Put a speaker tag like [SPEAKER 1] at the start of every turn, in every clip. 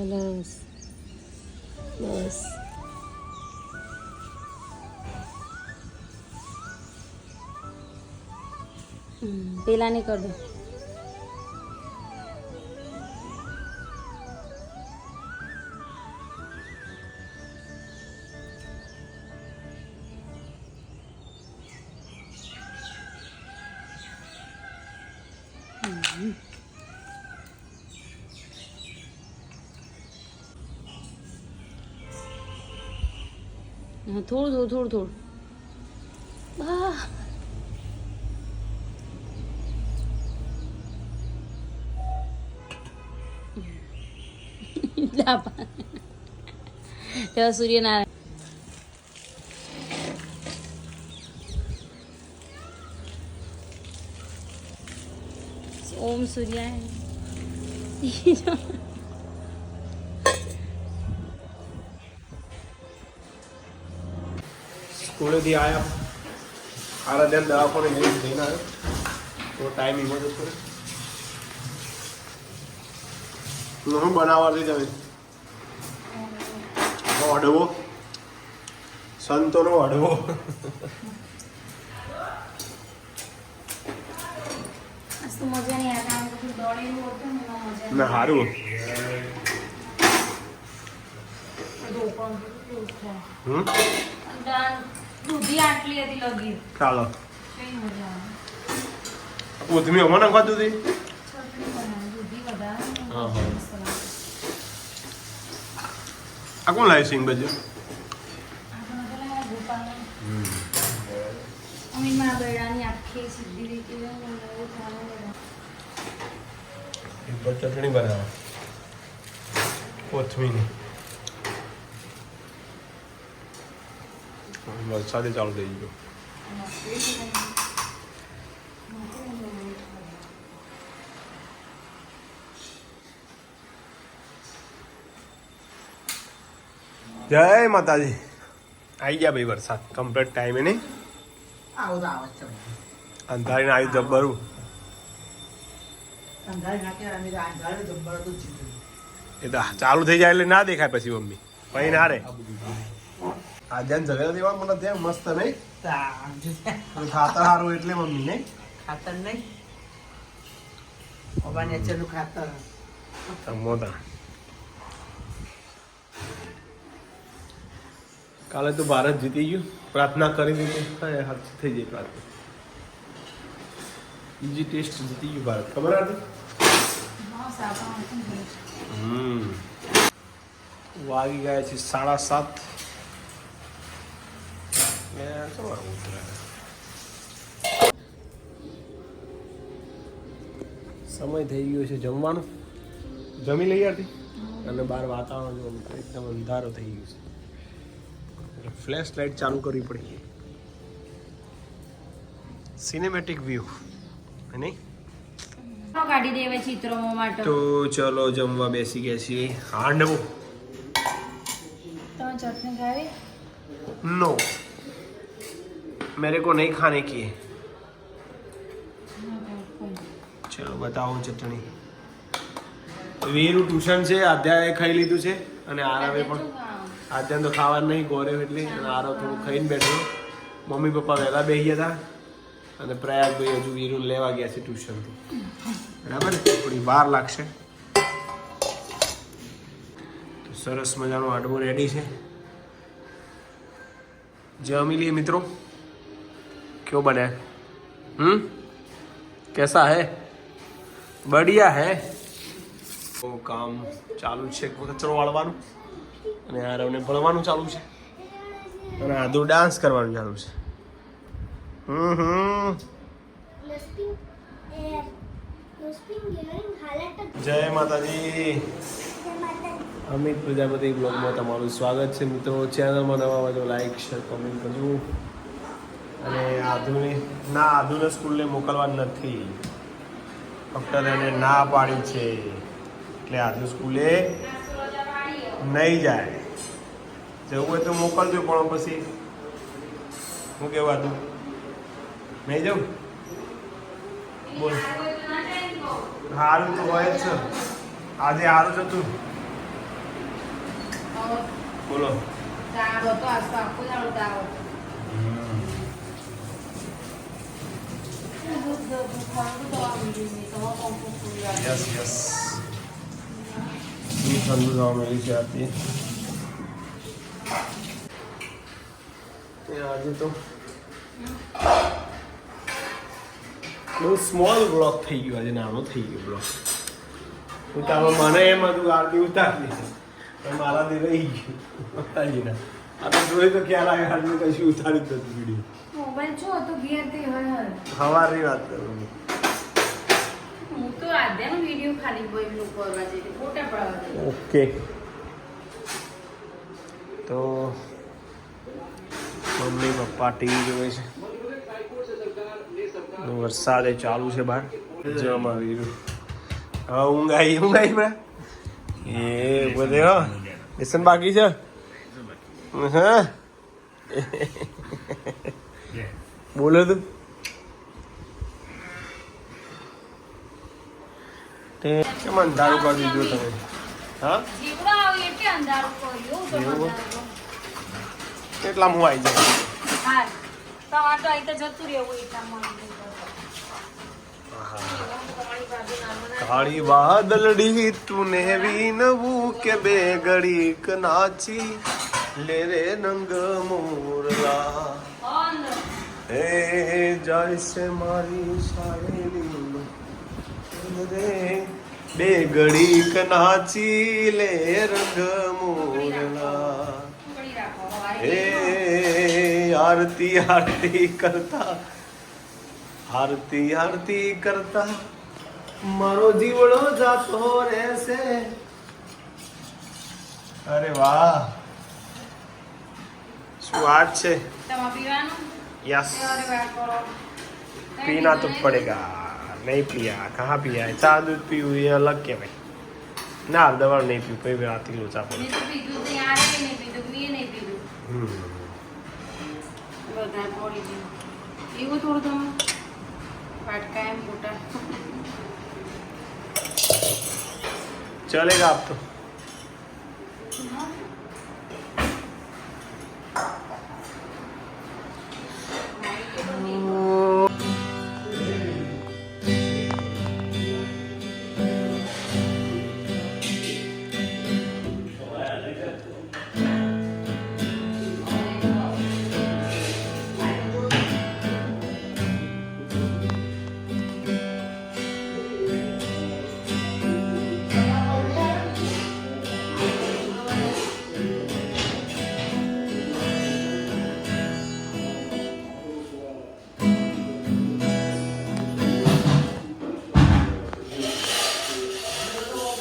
[SPEAKER 1] ખલાસ બસ હમ, પેલાની કર દો થોડું થોડું થોડું થોડું. તેવા સૂર્યનારાયણ. ઓમ સૂર્યાય
[SPEAKER 2] સ્કૂલેથી આવ્યા આરાધ્યાન દવાખાને જઈને જઈને આવ્યો. તો ટાઈમ એમાં જતો રહ્યો શું બનાવવાથી તમે? અડવો. સંતોનો અડવો.
[SPEAKER 1] ને
[SPEAKER 2] સારું. હમ?
[SPEAKER 1] દૂધી આટલી હતી લગી.
[SPEAKER 2] ચાલો. ઉધમી
[SPEAKER 1] ચટણી બનાવી દૂધી.
[SPEAKER 2] આ કોણ લાવી સિંગ બાજુ
[SPEAKER 1] ચટણી બનાવો. લાવ્યા ગોપાલને. અમે મારા ગળાની આખી સીધી રીતે એવું ખાવાનું બધા.
[SPEAKER 2] પર ચટણી બનાવે કોથમીની વરસાદે ચાલુ થઈ ગયો જય માતાજી આવી ગયા ભાઈ વરસાદ. કમ્પ્લીટ ટાઈમે નહીં અંધારીને આવ્યું જબ્બરું. એ તો ચાલુ થઈ જાય એટલે ના દેખાય પછી મમ્મી. પછી ના રે. આજે ઝઘડા દેવા મને ત્યાં મસ્ત નહીં. ખાતર સારું એટલે મમ્મી નહીં.
[SPEAKER 3] ખાતર નહીં. પપ્પા નેચરનું ખાતર.
[SPEAKER 2] મોતા કાલે તો ભારત જીતી ગયું. પ્રાર્થના કરી દીધી. હા હાથ થઈ જાય પ્રાર્થના. બીજી ટેસ્ટ જીતી ગયું ભારત. ખબર હતી. હમ. વાગી ગયા છે સાડા સાત. ને સવાર સમય થઈ ગયો છે જમવાનું. જમી લઈ હતી અને બહાર વાતાવરણ જો એકદમ અંધારો થઈ ગયો છે. એટલે ફ્લેશ લાઇટ ચાલુ કરવી પડી. સિનેમેટિક વ્યૂ નહીં?
[SPEAKER 1] તો કાઢી દેવે ચિત્રો માટે.
[SPEAKER 2] તો ચલો જમવા બેસી ગયા છીએ. હાંડવું
[SPEAKER 1] તમે ચટણી ખાવી?
[SPEAKER 2] नो मेरे को नहीं खाने की है ચલો બતાવો ચટણી વીરું ટ્યુશન છે આધ્યાએ ખાઈ લીધું છે અને આરવે પણ આધ્યાને તો ખાવાનું નહીં ગોરે એટલે અને આરવ થોડું ખાઈને બેઠો મમ્મી પપ્પા વહેલા બેસી ગયા હતા અને પ્રયાગભાઈ હજુ વીરું લેવા ગયા છે ટ્યુશનથી બરાબર ને? થોડી વાર લાગશે તો સરસ મજાનો હાંડવો રેડી છે जमी लिए मित्रों क्यों बने हम्म कैसा है बढ़िया है તો કામ ચાલુ છે કચરો વાળવાનું અને આરવને ભણવાનું ચાલુ છે અને આદુ ડાન્સ કરવાનું ચાલુ છે હમ હમ જય માતાજી અમિત પ્રજાપતિ બ્લોગમાં તમારું સ્વાગત છે મિત્રો ચેનલમાં નવા હોય તો લાઈક શેર કોમેન્ટ કરજો અને આધુનિક ના આધુનિક સ્કૂલને મોકલવા નથી. ડૉક્ટરે એને ના પાડી છે. એટલે આધુ સ્કૂલે નહીં જાય. જવું હોય તો મોકલજો પણ પછી શું કેવું આધુ નહીં જવું? બોલ. સારું તો હોય જ છે. આજે સારું જ હતું. બોલો.
[SPEAKER 1] તાવ આજ તો આખો દાડો ખાવાનું દવા મળી નહીં તો પંપો ફૂલી આવ્યો.
[SPEAKER 2] યસ યસ દૂધ ઠંડુ થવા મળ્યું છે આથી આજે તો બહુ સ્મોલ બ્લોક થઈ ગયો આજે નાનો થઈ ગયો બ્લોક આમાં મને એમ હતું આરતી ઉતારી પણ મારાથી રહી ગયું ઉતારી ના આ તો જોઈ તો ખ્યાલ આવ્યો આરતી કશું ઉતારી જ નથી વીડિયો
[SPEAKER 1] મોબાઈલ છો તો ઘેર તે હર
[SPEAKER 2] હવારની વાત કરું
[SPEAKER 1] હું તો આધ્યાનો વિડિયો ખાલી બોયનું કરવા જઈ ફોટા પડાવવા
[SPEAKER 2] ઓકે. તો મમ્મી પપ્પા ટીવી જોવે છે. વરસાદ વરસાદે ચાલુ છે બહાર. જવામાં આવી રહ્યું હા ઊંઘ આવી ઊંઘ આવી બરા એ બધે હો લેસન બાકી છે. હા. બોલો તું. તે કેમ અંધારું કરી દીધું તમે? હા?
[SPEAKER 1] જીવડો આવે એટલે અંધારું કર્યું તો
[SPEAKER 2] કેટલા હું આવી જાય
[SPEAKER 1] હા. તમારે તો
[SPEAKER 2] કાળી તુને વિનવું કે બે ઘડીક નાચી? લે રે નંગ મોરલા. એ જાય છે મારી શાયરી રે બે ઘડીક નાચી લે રંગ મોરલા એ આરતી આરતી કરતા. આરતી આરતી કરતા. મારો જીવડો જાતો રહેશે. અરે વાહ. શું વાત છે?
[SPEAKER 1] તમારે પીવાનું? यस
[SPEAKER 2] पीना तो पड़ेगा। नहीं पिया। कहाँ पिया है? चार दूध पी हुई है अलग क्या भाई? ના દવા નહીં પીવું કોઈ વાર આથી લોચા પડે चलेगा आप तो।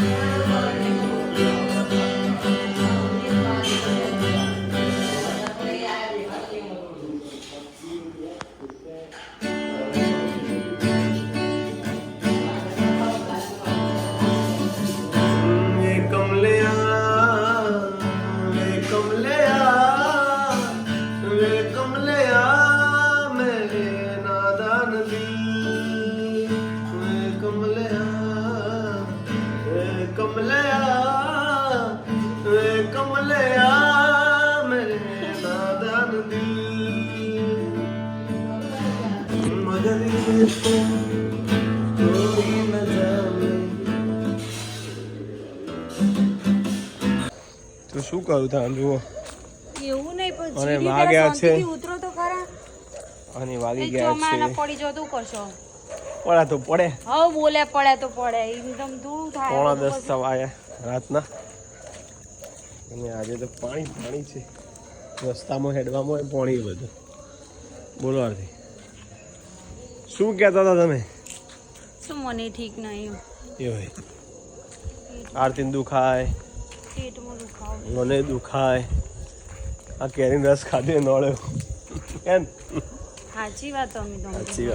[SPEAKER 2] પીધું નહીં તો શું કરું ત્યાં જુઓ.
[SPEAKER 1] એવું નહીં પણ
[SPEAKER 2] અને વાગ્યા છે.
[SPEAKER 1] ઉતરો તો ખરા.
[SPEAKER 2] અને વાગી ગયા છે.
[SPEAKER 1] ચોમાના પડી જો તું કરશો.
[SPEAKER 2] પડે તો પડે.
[SPEAKER 1] હવે બોલે પડે તો પડે એકદમ ધૂળ થાય
[SPEAKER 2] પોણા દસ થવા રાતના. અને આજે તો પાણી પાણી છે. રસ્તામાં હેડવામાં પાણી બધું. બોલો આરતી. શું કહેતા હતા તમે?
[SPEAKER 1] શું મને ઠીક નહીં.
[SPEAKER 2] એ હોય. આરતી દુખાય. મને દુખાય. આ કેરીનો રસ ખાધે નોળ્યો. એમ.
[SPEAKER 1] સાચી વાત અમે
[SPEAKER 2] સાચી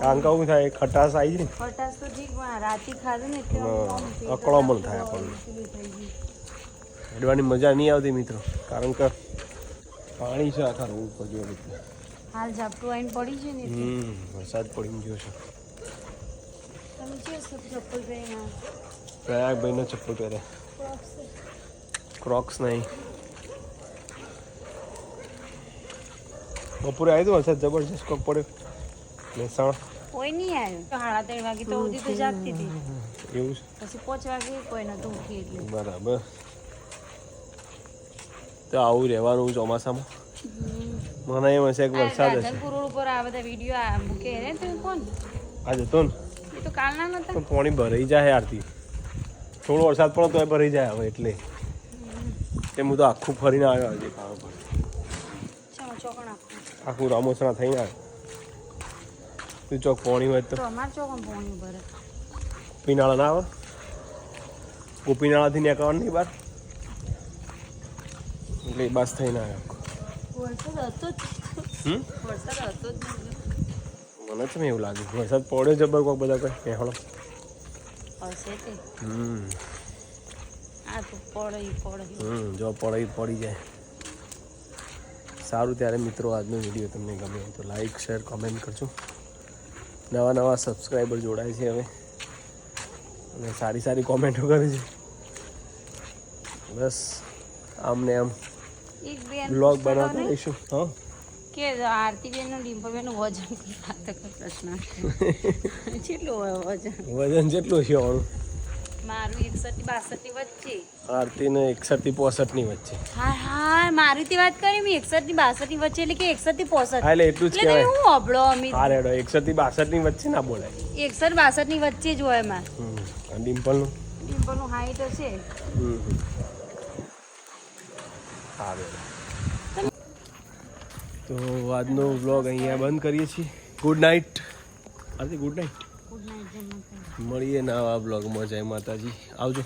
[SPEAKER 2] કારણ કે થાય ખટાશ આવી ને.
[SPEAKER 1] ખટાશ તો ઠીક પણ રાતી ખાધું ને એટલે
[SPEAKER 2] અકળામણ થાય આપણને. હેડવાની મજા નહીં આવતી મિત્રો. કારણ કે પાણી છે આખા રોડ પર જો રીતે
[SPEAKER 1] હાલ ઝાપટું આવીને પડી છે ને
[SPEAKER 2] હમ વરસાદ પડી ગયો છે.
[SPEAKER 1] તમે ચપ્પલ પહેર્યા?
[SPEAKER 2] પ્રયાગભાઈનો ચપ્પલ પહેરે ક્રોક્સ નહીં બપોરે આવી દો વરસાદ જબરજસ્ત કોક પડ્યો? મહેસાણા?
[SPEAKER 1] કોઈ નહીં આવ્યું સાડા ત્રણ વાગે તો સુધી તો જાગતી હતી.
[SPEAKER 2] એવું છે?
[SPEAKER 1] પછી પાંચ વાગે કોઈ નતું ઉઠી એટલે.
[SPEAKER 2] બરાબર. તો આવું રહેવાનું ચોમાસામાં? મને એમ હશે કે વરસાદ હશે.
[SPEAKER 1] રાધનપુર ઉપર આ બધા વીડિયો મૂકે રે તમે કોણ
[SPEAKER 2] આજે જતો ને?
[SPEAKER 1] તો કાલના નતા?
[SPEAKER 2] પણ પાણી ભરાઈ જાય આરતી. થોડો વરસાદ પડે તોય ભરી જાય હવે એટલે. તે હું તો આખું ફરીને આવ્યો આજે પર. આખું. રામોસણા થઈને આવ્યો. તું ચોક પોણી હોય તો.
[SPEAKER 1] તો અમાર ચોકણ પોણી ભરે.
[SPEAKER 2] પીનાળા ના આવે ગોપીનાળાથી નીકળવાનું નહીં બહાર? એટલે એ બસ થઈને આવ્યો.
[SPEAKER 1] વરસાદ હતો જ.
[SPEAKER 2] હમ?
[SPEAKER 1] વરસાદ હતો નહીં.
[SPEAKER 2] મને તો એવું લાગ્યું. વરસાદ પડ્યો જબર કોક બધા કઈ. પહેણો
[SPEAKER 1] તે.
[SPEAKER 2] હમ.
[SPEAKER 1] આ તો પડે પડે.
[SPEAKER 2] હમ જો પડે પડી જાય. સારું ત્યારે મિત્રો આજનો વીડિયો તમને ગમે તો લાઈક શેર કોમેન્ટ કરજો. નવા નવા સબસ્ક્રાઈબર જોડાય છે હવે. અને સારી સારી કોમેન્ટો કરે છે. બસ આમ ને આમ બ્લોગ બનાવતા રહીશું હા.
[SPEAKER 1] કે આરતી બેનનું ડિમ્પલ બેનનું વજન કેટલા પ્રશ્ન કેટલું વજન?
[SPEAKER 2] વજન જેટલું છે આનું
[SPEAKER 1] મારું એકસઠ બાસઠની વચ્ચે.
[SPEAKER 2] આરતીને એકસઠથી પોસઠની વચ્ચે.
[SPEAKER 1] હા હા મારી તે વાત કરી મેં એકસઠથી બાસઠની વચ્ચે એટલે કે એકસઠથી પોસઠ.
[SPEAKER 2] હા એટલે એટલું જ કહેવાય.
[SPEAKER 1] હું અબળો અમિત
[SPEAKER 2] હા રેડો એકસઠથી બાસઠની વચ્ચે ના બોલાય.
[SPEAKER 1] એકસઠ બાસઠની વચ્ચે જ હોયમાં
[SPEAKER 2] હમ આ ડિમ્પલનું?
[SPEAKER 1] ડિમ્પલનું હાઈટ હશે.
[SPEAKER 2] હમ સારું તો આજનો વ્લોગ અહીંયા બંધ કરીએ છીએ. Good night
[SPEAKER 1] Aarti good night
[SPEAKER 2] મળીએ નવા બ્લોગમાં જય માતાજી. આવજો.